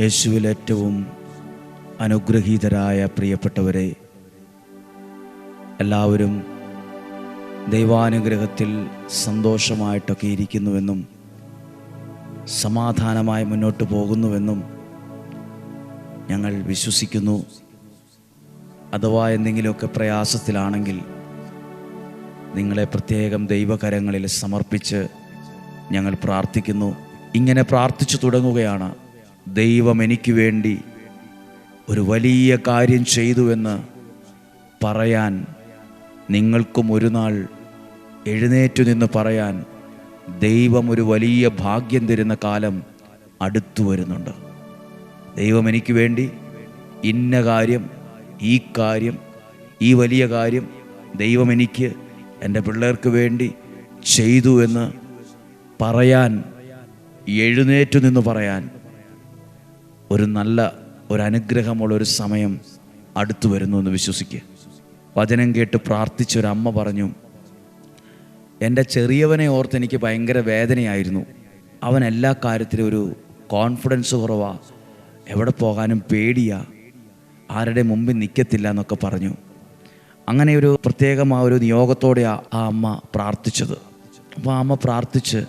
യേശുവിൽ ഏറ്റവും അനുഗ്രഹീതരായ പ്രിയപ്പെട്ടവരെ എല്ലാവരും ദൈവാനുഗ്രഹത്തിൽ സന്തോഷമായിട്ടൊക്കെ ഇരിക്കുന്നുവെന്നും സമാധാനമായി മുന്നോട്ട് പോകുന്നുവെന്നും ഞങ്ങൾ വിശ്വസിക്കുന്നു. അഥവാ എന്തെങ്കിലുമൊക്കെ പ്രയാസത്തിലാണെങ്കിൽ നിങ്ങളെ പ്രത്യേകം ദൈവകരങ്ങളിൽ സമർപ്പിച്ച് ഞങ്ങൾ പ്രാർത്ഥിക്കുന്നു. ഇങ്ങനെ പ്രാർത്ഥിച്ചു തുടങ്ങുകയാണ്. ദൈവം എനിക്ക് വേണ്ടി ഒരു വലിയ കാര്യം ചെയ്തുവെന്ന് പറയാൻ നിങ്ങൾക്കും ഒരു നാൾ എഴുന്നേറ്റു നിന്ന് പറയാൻ ദൈവം ഒരു വലിയ ഭാഗ്യം തരുന്ന കാലം അടുത്തു വരുന്നുണ്ട്. ദൈവം എനിക്ക് വേണ്ടി ഇന്ന കാര്യം ഈ കാര്യം ഈ വലിയ കാര്യം ദൈവം എനിക്ക് എന്റെ പിള്ളേർക്ക് വേണ്ടി ചെയ്തു എന്ന് പറയാൻ എഴുന്നേറ്റു നിന്ന് പറയാൻ ഒരു നല്ല ഒരു അനുഗ്രഹമുള്ള ഒരു സമയം അടുത്തു വരുന്നു എന്ന് വിശ്വസിക്കുക വചനം കേട്ട് പ്രാർത്ഥിച്ചൊരമ്മ പറഞ്ഞു എന്റെ ചെറിയവനെ ഓർത്ത് എനിക്ക് ഭയങ്കര വേദനയായിരുന്നു. അവൻ എല്ലാ കാര്യത്തിലും ഒരു കോൺഫിഡൻസ് കുറവാ. എവിടെ പോകാനും പേടിയാ. ആരുടെ മുമ്പിൽ നിൽക്കത്തില്ല എന്നൊക്കെ പറഞ്ഞു. അങ്ങനെ ഒരു പ്രത്യേകം ആ ഒരു നിയോഗത്തോടെ ആ അമ്മ പ്രാർത്ഥിച്ചത്. അപ്പോൾ ആ അമ്മ പ്രാർത്ഥിച്ച്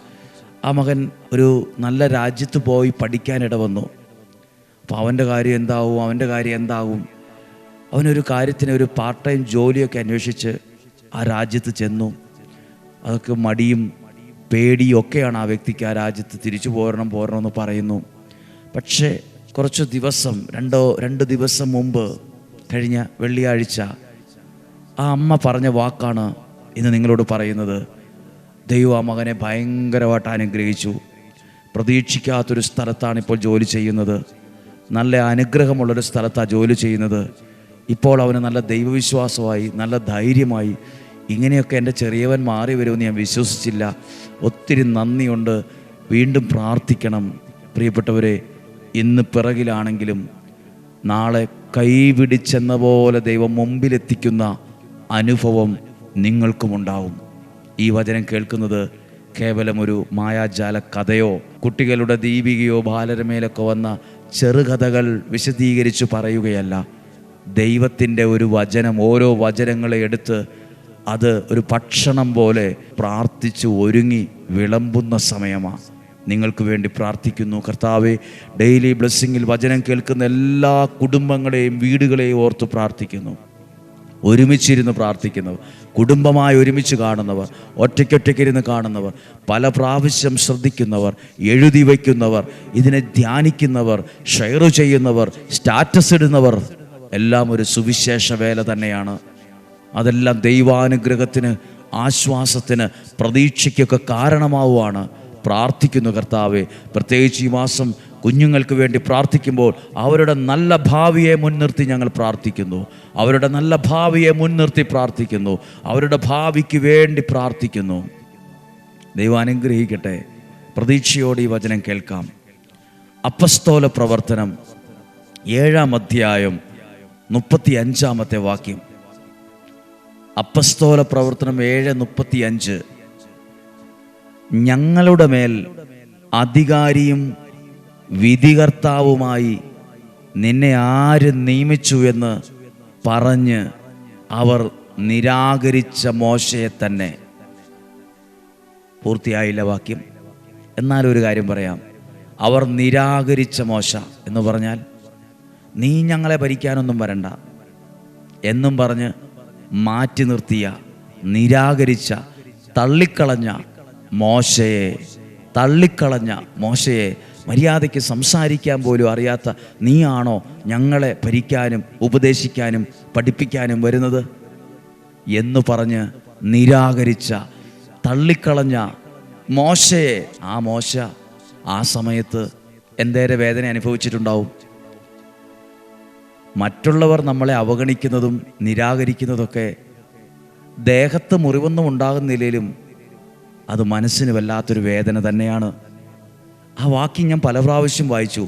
ആ മകൻ ഒരു നല്ല രാജ്യത്ത് പോയി പഠിക്കാനിട വന്നു അപ്പോൾ അവന്റെ കാര്യം എന്താവും? അവന്റെ കാര്യം എന്താവും? അവനൊരു കാര്യത്തിന് ഒരു പാർട്ട് ടൈം ജോലിയൊക്കെ അന്വേഷിച്ച് ആ രാജ്യത്ത് ചെന്നു. അതൊക്കെ മടിയും പേടിയും ഒക്കെയാണ് ആ വ്യക്തിക്ക് ആ രാജ്യത്ത് തിരിച്ചു പോരണം പോരണമെന്ന് പറയുന്നു. പക്ഷേ കുറച്ച് ദിവസം രണ്ടോ രണ്ട് ദിവസം മുമ്പ് കഴിഞ്ഞ വെള്ളിയാഴ്ച ആ അമ്മ പറഞ്ഞ വാക്കാണ് ഇന്ന് നിങ്ങളോട് പറയുന്നത്. ദൈവം ആ മകനെ ഭയങ്കരമായിട്ട് അനുഗ്രഹിച്ചു. പ്രതീക്ഷിക്കാത്തൊരു സ്ഥലത്താണ് ഇപ്പോൾ ജോലി ചെയ്യുന്നത്. നല്ല അനുഗ്രഹമുള്ളൊരു സ്ഥലത്താണ് ജോലി ചെയ്യുന്നത്. ഇപ്പോൾ അവന് നല്ല ദൈവവിശ്വാസമായി നല്ല ധൈര്യമായി ഇങ്ങനെയൊക്കെ എന്റെ ചെറിയവൻ മാറി വരുമെന്ന് ഞാൻ വിശ്വസിച്ചില്ല. ഒത്തിരി നന്ദിയുണ്ട്. വീണ്ടും പ്രാർത്ഥിക്കണം. പ്രിയപ്പെട്ടവരെ ഇന്ന് പിറകിലാണെങ്കിലും നാളെ കൈപിടിച്ചെന്ന പോലെ ദൈവം മുമ്പിലെത്തിക്കുന്ന അനുഭവം നിങ്ങൾക്കുമുണ്ടാവും. ഈ വചനം കേൾക്കുന്നത് കേവലം ഒരു മായാജാല കഥയോ കുട്ടികളുടെ ദീപികയോ ബാലരമേലൊക്കെ വന്ന ചെറുകഥകൾ വിശദീകരിച്ച് പറയുകയല്ല. ദൈവത്തിന്റെ ഒരു വചനം ഓരോ വചനങ്ങളെ എടുത്ത് അത് ഒരു ഭക്ഷണം പോലെ പ്രാർത്ഥിച്ച് ഒരുങ്ങി വിളമ്പുന്ന സമയമാണ് നിങ്ങൾക്ക് വേണ്ടി പ്രാർത്ഥിക്കുന്നു. കർത്താവെ ഡെയിലി ബ്ലെസ്സിങ്ങിൽ വചനം കേൾക്കുന്ന എല്ലാ കുടുംബങ്ങളെയും വീടുകളെയും ഓർത്ത് പ്രാർത്ഥിക്കുന്നു. ഒരുമിച്ചിരുന്ന് പ്രാർത്ഥിക്കുന്നവർ കുടുംബമായി ഒരുമിച്ച് കാണുന്നവർ ഒറ്റയ്ക്കൊറ്റയ്ക്കിരുന്ന് കാണുന്നവർ പല പ്രാവശ്യം ശ്രദ്ധിക്കുന്നവർ എഴുതി വയ്ക്കുന്നവർ ഇതിനെ ധ്യാനിക്കുന്നവർ ഷെയർ ചെയ്യുന്നവർ സ്റ്റാറ്റസ് ഇടുന്നവർ എല്ലാം ഒരു സുവിശേഷ വേല തന്നെയാണ്. അതെല്ലാം ദൈവാനുഗ്രഹത്തിന് ആശ്വാസത്തിന് പ്രതീക്ഷയ്ക്കൊക്കെ കാരണമാവുകയാണ് പ്രാർത്ഥിക്കുന്നു കർത്താവെ പ്രത്യേകിച്ച് ഈ മാസം കുഞ്ഞുങ്ങൾക്ക് വേണ്ടി പ്രാർത്ഥിക്കുമ്പോൾ അവരുടെ നല്ല ഭാവിയെ മുൻനിർത്തി ഞങ്ങൾ പ്രാർത്ഥിക്കുന്നു. അവരുടെ നല്ല ഭാവിയെ മുൻനിർത്തി പ്രാർത്ഥിക്കുന്നു. അവരുടെ ഭാവിക്ക് വേണ്ടി പ്രാർത്ഥിക്കുന്നു. ദൈവം അനുഗ്രഹിക്കട്ടെ. പ്രതീക്ഷയോടെ ഈ വചനം കേൾക്കാം. അപ്പസ്തോല പ്രവർത്തനം ഏഴാം അധ്യായം മുപ്പത്തി അഞ്ചാമത്തെ വാക്യം. അപ്പസ്തോല പ്രവർത്തനം ഏഴ് മുപ്പത്തി അഞ്ച് ഞങ്ങളുടെ മേൽ അധികാരിയും വിധികർത്താവുമായി നിന്നെ ആര് നിയമിച്ചു എന്ന് പറഞ്ഞ് അവർ നിരാകരിച്ച മോശയെ തന്നെ. പൂർത്തിയായില്ല വാക്യം. എന്നാൽ ഒരു കാര്യം പറയാം. അവർ നിരാകരിച്ച മോശ എന്ന് പറഞ്ഞാൽ നീ ഞങ്ങളെ ഭരിക്കാനൊന്നും വരണ്ട. എന്നും പറഞ്ഞ് മാറ്റി നിർത്തിയ നിരാകരിച്ച തള്ളിക്കളഞ്ഞ മോശയെ തള്ളിക്കളഞ്ഞ മോശയെ മര്യാദയ്ക്ക് സംസാരിക്കാൻ പോലും അറിയാത്ത നീയാണോ ഞങ്ങളെ ഭരിക്കാനും ഉപദേശിക്കാനും പഠിപ്പിക്കാനും വരുന്നത്? എന്ന് പറഞ്ഞ് നിരാകരിച്ച തള്ളിക്കളഞ്ഞ മോശയെ ആ മോശ ആ സമയത്ത് എന്തേരെ വേദന അനുഭവിച്ചിട്ടുണ്ടാവും? മറ്റുള്ളവർ നമ്മളെ അവഗണിക്കുന്നതും നിരാകരിക്കുന്നതൊക്കെ ദേഹത്ത് മുറിവൊന്നും ഉണ്ടാകുന്നില്ലെങ്കിലും അത് മനസ്സിന് വല്ലാത്തൊരു വേദന തന്നെയാണ്. ആ വാക്യം ഞാൻ പല പ്രാവശ്യം വായിച്ചു.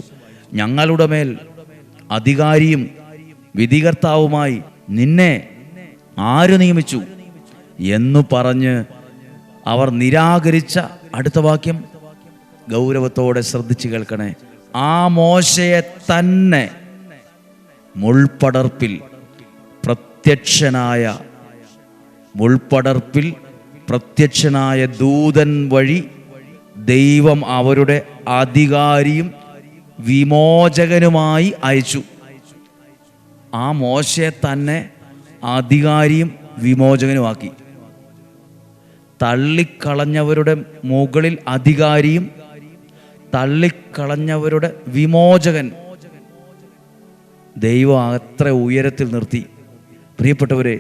ഞങ്ങളുടെ മേൽ അധികാരിയും വിധികർത്താവുമായി നിന്നെ ആര് നിയമിച്ചു? എന്നു പറഞ്ഞ് അവർ നിരാകരിച്ച അടുത്ത വാക്യം ഗൗരവത്തോടെ ശ്രദ്ധിച്ചു കേൾക്കണേ. ആ മോശയെ തന്നെ മുൾപ്പടർപ്പിൽ പ്രത്യക്ഷനായ മുൾപ്പടർപ്പിൽ പ്രത്യക്ഷനായ ദൂതൻ വഴി ദൈവം അവരുടെ അധികാരിയും വിമോചകനുമായി അയച്ചു. ആ മോശയെ തന്നെ അധികാരിയും വിമോചകനുമാക്കി തള്ളിക്കളഞ്ഞവരുടെ മുകളിൽ അധികാരിയും തള്ളിക്കളഞ്ഞവരുടെ വിമോചകൻ ദൈവം അത്ര ഉയരത്തിൽ നിർത്തി. പ്രിയപ്പെട്ടവരെ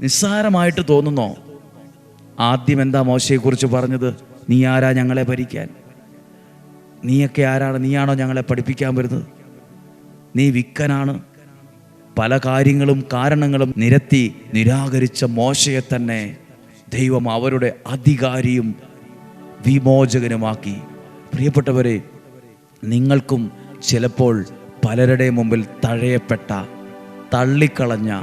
നിസ്സാരമായിട്ട് തോന്നുന്നോ? ആദ്യം എന്താ മോശയെക്കുറിച്ച് പറഞ്ഞത്? നീ ആരാ ഞങ്ങളെ ഭരിക്കാൻ? നീയൊക്കെ ആരാണ്? നീയാണോ ഞങ്ങളെ പഠിപ്പിക്കാൻ വരുന്നത്? നീ വിക്കനാണ്. പല കാര്യങ്ങളും കാരണങ്ങളും നിരത്തി നിരാകരിച്ച മോശയെ തന്നെ ദൈവം അവരുടെ അധികാരിയും വിമോചകനുമാക്കി. പ്രിയപ്പെട്ടവരെ നിങ്ങൾക്കും ചിലപ്പോൾ പലരുടെ മുമ്പിൽ തഴയപ്പെട്ട തള്ളിക്കളഞ്ഞ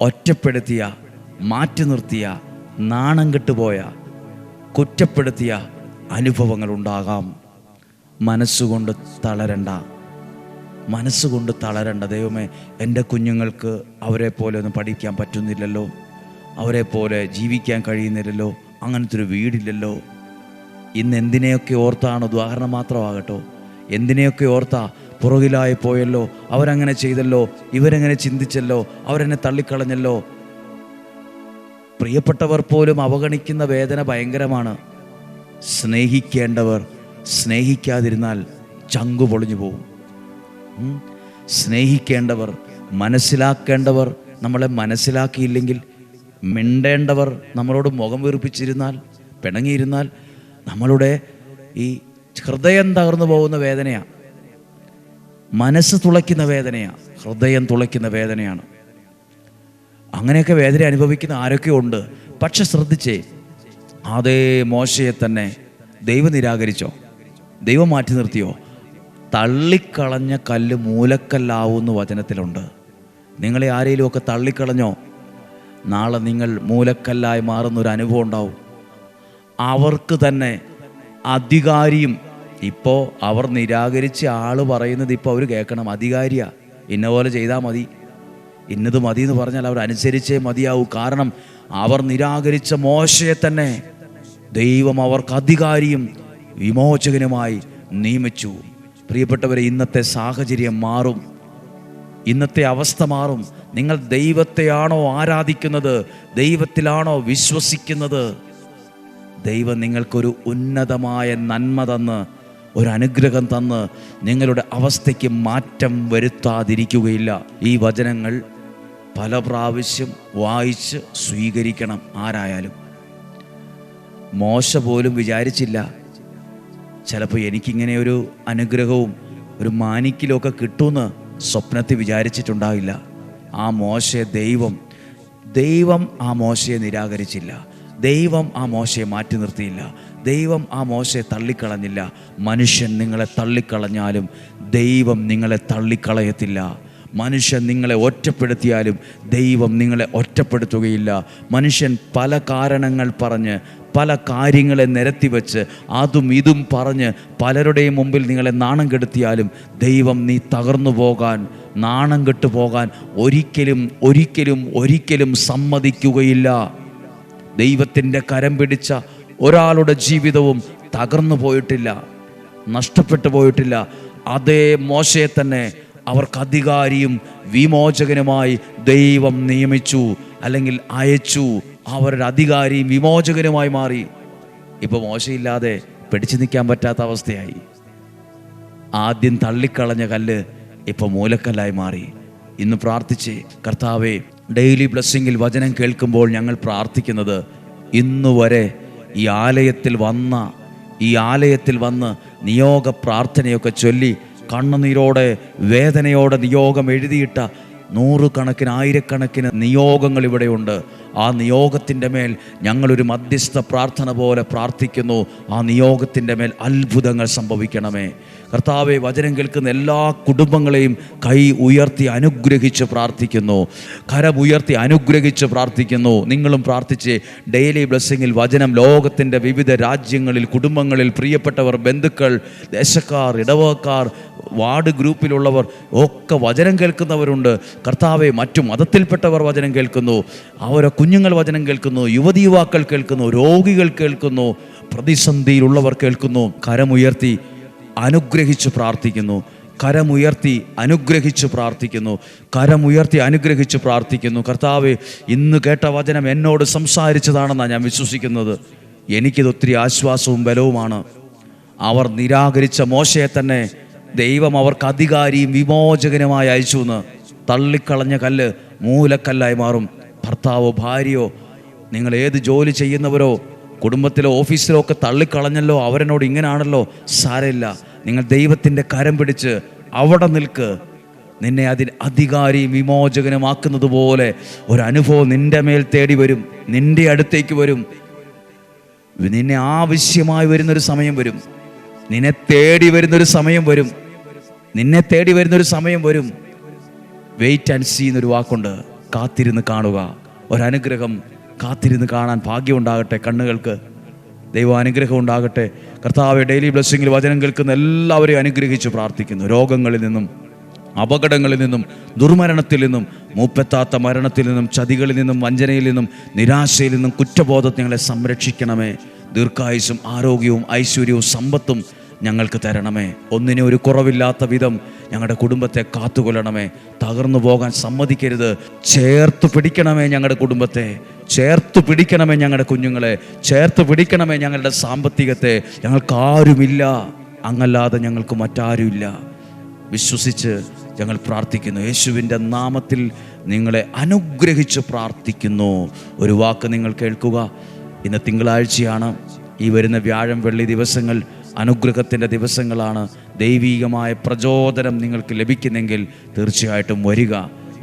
ഒറ്റപ്പെടുത്തിയ മാറ്റി നിർത്തിയ നാണം കെട്ടുപോയ കുറ്റപ്പെടുത്തിയ അനുഭവങ്ങൾ ഉണ്ടാകാം. മനസ്സുകൊണ്ട് തളരണ്ട. മനസ്സുകൊണ്ട് തളരണ്ട. ദൈവമേ എന്റെ കുഞ്ഞുങ്ങൾക്ക് അവരെ പോലെ ഒന്നും പഠിക്കാൻ പറ്റുന്നില്ലല്ലോ. അവരെ പോലെ ജീവിക്കാൻ കഴിയുന്നില്ലല്ലോ. അങ്ങനത്തെ ഒരു വീടില്ലല്ലോ. ഇന്ന് എന്തിനെയൊക്കെ ഓർത്താണ് ഉദാഹരണം മാത്രമാകട്ടോ. എന്തിനെയൊക്കെ ഓർത്താ പുറകിലായി പോയല്ലോ. അവരങ്ങനെ ചെയ്തല്ലോ. ഇവരെങ്ങനെ ചിന്തിച്ചല്ലോ. അവരെന്നെ തള്ളിക്കളഞ്ഞല്ലോ. പ്രിയപ്പെട്ടവർ പോലും അവഗണിക്കുന്ന വേദന ഭയങ്കരമാണ്. സ്നേഹിക്കേണ്ടവർ സ്നേഹിക്കാതിരുന്നാൽ ചങ്കു പൊളിഞ്ഞു പോകും സ്നേഹിക്കേണ്ടവർ മനസ്സിലാക്കേണ്ടവർ നമ്മളെ മനസ്സിലാക്കിയില്ലെങ്കിൽ മിണ്ടേണ്ടവർ നമ്മളോട് മുഖം വീർപ്പിച്ചിരുന്നാൽ പിണങ്ങിയിരുന്നാൽ നമ്മളുടെ ഈ ഹൃദയം തകർന്നു പോകുന്ന വേദനയാണ് മനസ്സ് തുളയ്ക്കുന്ന വേദനയാണ് ഹൃദയം തുളയ്ക്കുന്ന വേദനയാണ്. അങ്ങനെയൊക്കെ വേദന അനുഭവിക്കുന്ന ആരൊക്കെ ഉണ്ട്? പക്ഷെ ശ്രദ്ധിച്ചേ അതേ മോശയെ തന്നെ ദൈവം നിരാകരിച്ചോ? ദൈവം മാറ്റി നിർത്തിയോ? തള്ളിക്കളഞ്ഞ കല്ല് മൂലക്കല്ലാവുന്ന വചനത്തിലുണ്ട്. നിങ്ങളെ ആരെങ്കിലുമൊക്കെ തള്ളിക്കളഞ്ഞോ? നാളെ നിങ്ങൾ മൂലക്കല്ലായി മാറുന്ന ഒരു അനുഭവം ഉണ്ടാവും. അവർക്ക് തന്നെ അധികാരിയും ഇപ്പോൾ അവർ നിരാകരിച്ച ആൾ പറയുന്നത് ഇപ്പോൾ അവർ കേൾക്കണം. അധികാരിയാ. ഇന്ന പോലെ ചെയ്താൽ മതി. ഇന്നത് മതി എന്ന് പറഞ്ഞാൽ അവർ അനുസരിച്ചേ മതിയാവൂ. കാരണം അവർ നിരാകരിച്ച മോശയെ തന്നെ ദൈവം അവർക്ക് അധികാരിയും വിമോചകനുമായി നിയമിച്ചു. പ്രിയപ്പെട്ടവരെ ഇന്നത്തെ സാഹചര്യം മാറും. ഇന്നത്തെ അവസ്ഥ മാറും. നിങ്ങൾ ദൈവത്തെയാണോ ആരാധിക്കുന്നത്? ദൈവത്തിലാണോ വിശ്വസിക്കുന്നത്? ദൈവം നിങ്ങൾക്കൊരു ഉന്നതമായ നന്മ തന്ന് ഒരു അനുഗ്രഹം തന്ന് നിങ്ങളുടെ അവസ്ഥയ്ക്ക് മാറ്റം വരുത്താതിരിക്കുകയില്ല. ഈ വചനങ്ങൾ പല പ്രാവശ്യം വായിച്ച് സ്വീകരിക്കണം ആരായാലും. മോശ പോലും വിചാരിച്ചില്ല. ചിലപ്പോൾ എനിക്കിങ്ങനെ ഒരു അനുഗ്രഹവും ഒരു മാനിക്കിലൊക്കെ കിട്ടുമെന്ന് സ്വപ്നത്തിൽ വിചാരിച്ചിട്ടുണ്ടാവില്ല. ആ മോശയെ ദൈവം ദൈവം ആ മോശയെ നിരാകരിച്ചില്ല. ദൈവം ആ മോശയെ മാറ്റി നിർത്തിയില്ല. ദൈവം ആ മോശയെ തള്ളിക്കളഞ്ഞില്ല. മനുഷ്യൻ നിങ്ങളെ തള്ളിക്കളഞ്ഞാലും ദൈവം നിങ്ങളെ തള്ളിക്കളയത്തില്ല. മനുഷ്യൻ നിങ്ങളെ ഒറ്റപ്പെടുത്തിയാലും ദൈവം നിങ്ങളെ ഒറ്റപ്പെടുത്തുകയില്ല. മനുഷ്യൻ പല കാരണങ്ങൾ പറഞ്ഞ് പല കാര്യങ്ങളെ നിരത്തി വെച്ച് അതും ഇതും പറഞ്ഞ് പലരുടെയും മുമ്പിൽ നിങ്ങളെ നാണം കെടുത്തിയാലും ദൈവം നീ തകർന്നു പോകാൻ നാണം കെട്ടു പോകാൻ ഒരിക്കലും ഒരിക്കലും ഒരിക്കലും സമ്മതിക്കുകയില്ല. ദൈവത്തിന്റെ കരം പിടിച്ച ഒരാളുടെ ജീവിതവും തകർന്നു പോയിട്ടില്ല നഷ്ടപ്പെട്ടു പോയിട്ടില്ല. അതേ മോശയെ തന്നെ അവർക്ക് അധികാരിയും വിമോചകനുമായി ദൈവം നിയമിച്ചു അല്ലെങ്കിൽ അയച്ചു. അവരുടെ അധികാരിയും വിമോചകനുമായി മാറി. ഇപ്പൊ മോശയില്ലാതെ പിടിച്ചു നിൽക്കാൻ പറ്റാത്ത അവസ്ഥയായി. ആദ്യം തള്ളിക്കളഞ്ഞ കല്ല് ഇപ്പൊ മൂലക്കല്ലായി മാറി. ഇന്ന് പ്രാർത്ഥിച്ച് കർത്താവെ ഡെയിലി ബ്ലെസ്സിങ്ങിൽ വചനം കേൾക്കുമ്പോൾ ഞങ്ങൾ പ്രാർത്ഥിക്കുന്നത് ഇന്നു വരെ ഈ ആലയത്തിൽ വന്ന ഈ ആലയത്തിൽ വന്ന് നിയോഗ പ്രാർത്ഥനയൊക്കെ ചൊല്ലി കണ്ണുനീരോടെ വേദനയോടെ നിയോഗം എഴുതിയിട്ട നൂറുകണക്കിന് ആയിരക്കണക്കിന് നിയോഗങ്ങൾ ഇവിടെയുണ്ട്. ആ നിയോഗത്തിന്റെ മേൽ ഞങ്ങളൊരു മധ്യസ്ഥ പ്രാർത്ഥന പോലെ പ്രാർത്ഥിക്കുന്നു. ആ നിയോഗത്തിന്റെ മേൽ അത്ഭുതങ്ങൾ സംഭവിക്കണമേ. കർത്താവെ വചനം കേൾക്കുന്ന എല്ലാ കുടുംബങ്ങളെയും കൈ ഉയർത്തി അനുഗ്രഹിച്ച് പ്രാർത്ഥിക്കുന്നു. കരമുയർത്തി അനുഗ്രഹിച്ച് പ്രാർത്ഥിക്കുന്നു. നിങ്ങളും പ്രാർത്ഥിച്ച് ഡെയിലി ബ്ലെസ്സിങ്ങിൽ വചനം ലോകത്തിന്റെ വിവിധ രാജ്യങ്ങളിൽ കുടുംബങ്ങളിൽ പ്രിയപ്പെട്ടവർ ബന്ധുക്കൾ ദേശക്കാർ ഇടവക്കാർ വാർഡ് ഗ്രൂപ്പിലുള്ളവർ ഒക്കെ വചനം കേൾക്കുന്നവരുണ്ട്. കർത്താവെ മറ്റു മതത്തിൽപ്പെട്ടവർ വചനം കേൾക്കുന്നു. അവരെ കുഞ്ഞുങ്ങൾ വചനം കേൾക്കുന്നു യുവതി യുവാക്കൾ കേൾക്കുന്നു രോഗികൾ കേൾക്കുന്നു പ്രതിസന്ധിയിലുള്ളവർ കേൾക്കുന്നു കരമുയർത്തി അനുഗ്രഹിച്ച് പ്രാർത്ഥിക്കുന്നു കരമുയർത്തി അനുഗ്രഹിച്ച് പ്രാർത്ഥിക്കുന്നു കരമുയർത്തി അനുഗ്രഹിച്ച് പ്രാർത്ഥിക്കുന്നു. കർത്താവ് ഇന്ന് കേട്ട വചനം എന്നോട് സംസാരിച്ചതാണെന്നാണ് ഞാൻ വിശ്വസിക്കുന്നത്. എനിക്കിത് ഒത്തിരി ആശ്വാസവും ബലവുമാണ്. അവർ നിരാകരിച്ച മോശയെ തന്നെ ദൈവം അവർക്ക് അധികാരിയും വിമോചകനുമായി അയച്ചു എന്ന് തള്ളിക്കളഞ്ഞ കല്ല് മൂലക്കല്ലായി മാറും. ഭർത്താവോ ഭാര്യയോ നിങ്ങൾ ഏത് ജോലി ചെയ്യുന്നവരോ കുടുംബത്തിലോ ഓഫീസിലോ ഒക്കെ തള്ളിക്കളഞ്ഞല്ലോ അവരനോട് ഇങ്ങനാണല്ലോ സാരമില്ല. നിങ്ങൾ ദൈവത്തിന്റെ കരം പിടിച്ച് അവിടെ നിൽക്ക്. നിന്നെ അതിന് അധികാരിയും വിമോചകനുമാക്കുന്നത് പോലെ ഒരനുഭവം നിന്റെ മേൽ തേടി വരും നിന്റെ അടുത്തേക്ക് വരും. നിന്നെ ആവശ്യമായി വരുന്നൊരു സമയം വരും. നിന്നെ തേടി വരുന്നൊരു സമയം വരും. നിന്നെ തേടി വരുന്നൊരു സമയം വരും. വെയിറ്റ് ആൻഡ് സീ എന്നൊരു വാക്കുണ്ട്. കാത്തിരുന്ന് കാണുക. ഒരനുഗ്രഹം കാത്തിരുന്ന് കാണാൻ ഭാഗ്യമുണ്ടാകട്ടെ കണ്ണുകൾക്ക്. ദൈവം അനുഗ്രഹം ഉണ്ടാകട്ടെ. കർത്താവ് ഡെയിലി ബ്ലെസ്സിങ്ങിൽ വചനം കേൾക്കുന്ന എല്ലാവരെയും അനുഗ്രഹിച്ച് പ്രാർത്ഥിക്കുന്നു. രോഗങ്ങളിൽ നിന്നും അപകടങ്ങളിൽ നിന്നും ദുർമരണത്തിൽ നിന്നും മൂപ്പെത്താത്ത മരണത്തിൽ നിന്നും ചതികളിൽ നിന്നും വഞ്ചനയിൽ നിന്നും നിരാശയിൽ നിന്നും കുറ്റബോധത്തെ ഞങ്ങളെ സംരക്ഷിക്കണമേ. ദീർഘായുസും ആരോഗ്യവും ഐശ്വര്യവും സമ്പത്തും ഞങ്ങൾക്ക് തരണമേ. ഒന്നിനും ഒരു കുറവില്ലാത്ത വിധം ഞങ്ങളുടെ കുടുംബത്തെ കാത്തുകൊല്ലണമേ തകർന്നു പോകാൻ സമ്മതിക്കരുത്. ചേർത്ത് പിടിക്കണമേ ഞങ്ങളുടെ കുടുംബത്തെ. ചേർത്ത് പിടിക്കണമേ ഞങ്ങളുടെ കുഞ്ഞുങ്ങളെ. ചേർത്ത് പിടിക്കണമേ ഞങ്ങളുടെ സാമ്പത്തികത്തെ. ഞങ്ങൾക്ക് ആരുമില്ല. അങ്ങല്ലാതെ ഞങ്ങൾക്ക് മറ്റാരുമില്ല. വിശ്വസിച്ച് ഞങ്ങൾ പ്രാർത്ഥിക്കുന്നു. യേശുവിന്റെ നാമത്തിൽ നിങ്ങളെ അനുഗ്രഹിച്ച് പ്രാർത്ഥിക്കുന്നു. ഒരു വാക്ക് നിങ്ങൾ കേൾക്കുക. ഇന്ന് തിങ്കളാഴ്ചയാണ്. ഈ വരുന്ന വ്യാഴം വെള്ളി ദിവസങ്ങൾ അനുഗ്രഹത്തിന്റെ ദിവസങ്ങളാണ്. ദൈവീകമായ പ്രചോദനം നിങ്ങൾക്ക് ലഭിക്കുന്നെങ്കിൽ തീർച്ചയായിട്ടും വരിക.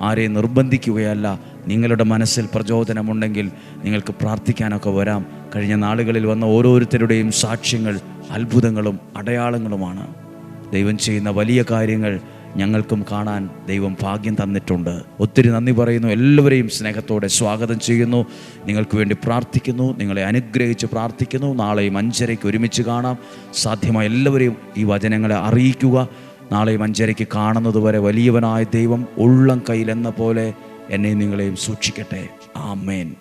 ആരെ നിർബന്ധിക്കുകയല്ല. നിങ്ങളുടെ മനസ്സിൽ പ്രചോദനമുണ്ടെങ്കിൽ നിങ്ങൾക്ക് പ്രാർത്ഥിക്കാനൊക്കെ വരാം. കഴിഞ്ഞ നാളുകളിൽ വന്ന ഓരോരുത്തരുടെയും സാക്ഷ്യങ്ങൾ അത്ഭുതങ്ങളും അടയാളങ്ങളുമാണ്. ദൈവം ചെയ്യുന്ന വലിയ കാര്യങ്ങൾ ഞങ്ങൾക്കും കാണാൻ ദൈവം ഭാഗ്യം തന്നിട്ടുണ്ട്. ഒത്തിരി നന്ദി പറയുന്നു. എല്ലാവരെയും സ്നേഹത്തോടെ സ്വാഗതം ചെയ്യുന്നു. നിങ്ങൾക്ക് വേണ്ടി പ്രാർത്ഥിക്കുന്നു. നിങ്ങളെ അനുഗ്രഹിച്ച് പ്രാർത്ഥിക്കുന്നു. നാളെയും അഞ്ചരയ്ക്ക് ഒരുമിച്ച് കാണാം. സാധ്യമായ എല്ലാവരെയും ഈ വചനങ്ങളെ അറിയിക്കുക. നാളെയും അഞ്ചരയ്ക്ക് കാണുന്നതുവരെ വലിയവനായ ദൈവം ഉള്ളം കയ്യിലെന്ന പോലെ എന്നെയും നിങ്ങളെയും സൂക്ഷിക്കട്ടെ. ആമേൻ.